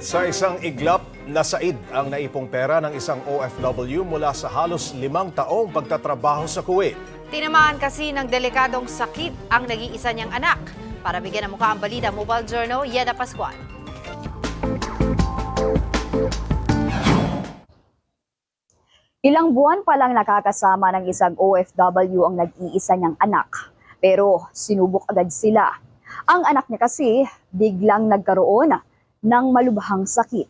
Sa isang iglap, nasaid ang naipong pera ng isang OFW mula sa halos limang taong pagtatrabaho sa Kuwait. Tinamaan kasi ng delikadong sakit ang nag-iisa niyang anak. Para bigyan ng mukha ang balita, Mobile Journal, Yeda Pascual. Ilang buwan pa lang nakakasama ng isang OFW ang nag-iisa niyang anak. Pero sinubok agad sila. Ang anak niya kasi biglang nagkaroon ng malubhang sakit.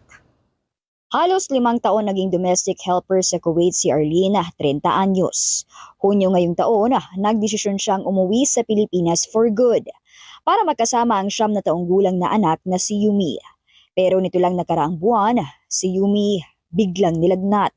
Halos limang taon naging domestic helper sa Kuwait si Arlene, 30 anyos. Hunyo ngayong taon, nagdesisyon siyang umuwi sa Pilipinas for good para magkasama ang siyam na taong gulang na anak na si Yumi. Pero nito lang nakaraang buwan, si Yumi biglang nilagnat.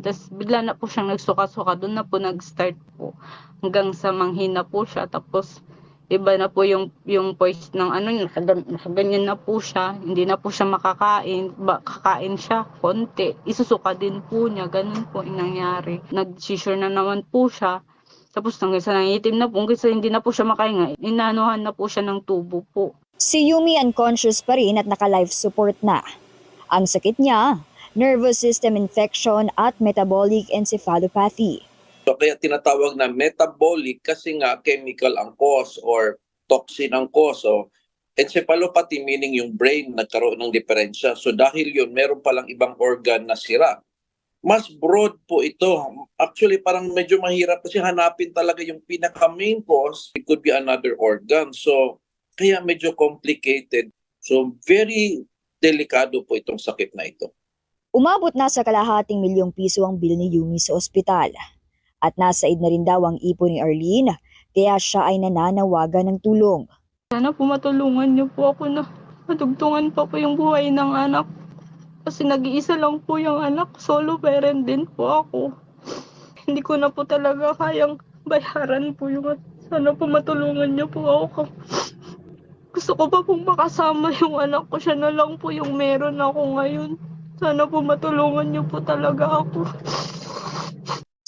Tapos bigla na po siyang nagsuka-suka. Doon na po nag-start po. Hanggang sa manghina po siya. Tapos iba na po yung, yung voice ng ano, nakagan- nakaganyan na po siya. Hindi na po siya makakain. Ba, kakain siya konti. Isusuka din po niya. Ganun po yung nangyari. Nag-seizure na naman po siya. Tapos hanggang sa nangitim na po. Sa hindi na po siya makahinga. Inanuhan na po siya ng tubo po. Si Yumi unconscious pa rin at naka-life support na. Ang sakit niya, nervous system infection at metabolic encephalopathy. So kaya tinatawag na metabolic kasi nga chemical ang cause or toxin ang cause. So encephalopathy meaning yung brain nagkaroon ng diferensya. So dahil yun, meron palang ibang organ na sira. Mas broad po ito. Actually parang medyo mahirap kasi hanapin talaga yung pinaka main cause. It could be another organ. So kaya medyo complicated. So very delikado po itong sakit na ito. Umabot na sa kalahating milyong piso ang bill ni Yumi sa ospital. At nasaid na rin daw ang ipon ni Arlene, kaya siya ay nananawagan ng tulong. Sana po matulungan niyo po ako na matugtungan pa po yung buhay ng anak. Kasi nag-iisa lang po yung anak. Solo parent din po ako. Hindi ko na po talaga kayang bayaran po yung sana po matulungan niyo po ako. Gusto ko pa pong makasama yung anak ko. Siya na lang po yung meron ako ngayon. Sana po matulungan niyo po talaga ako.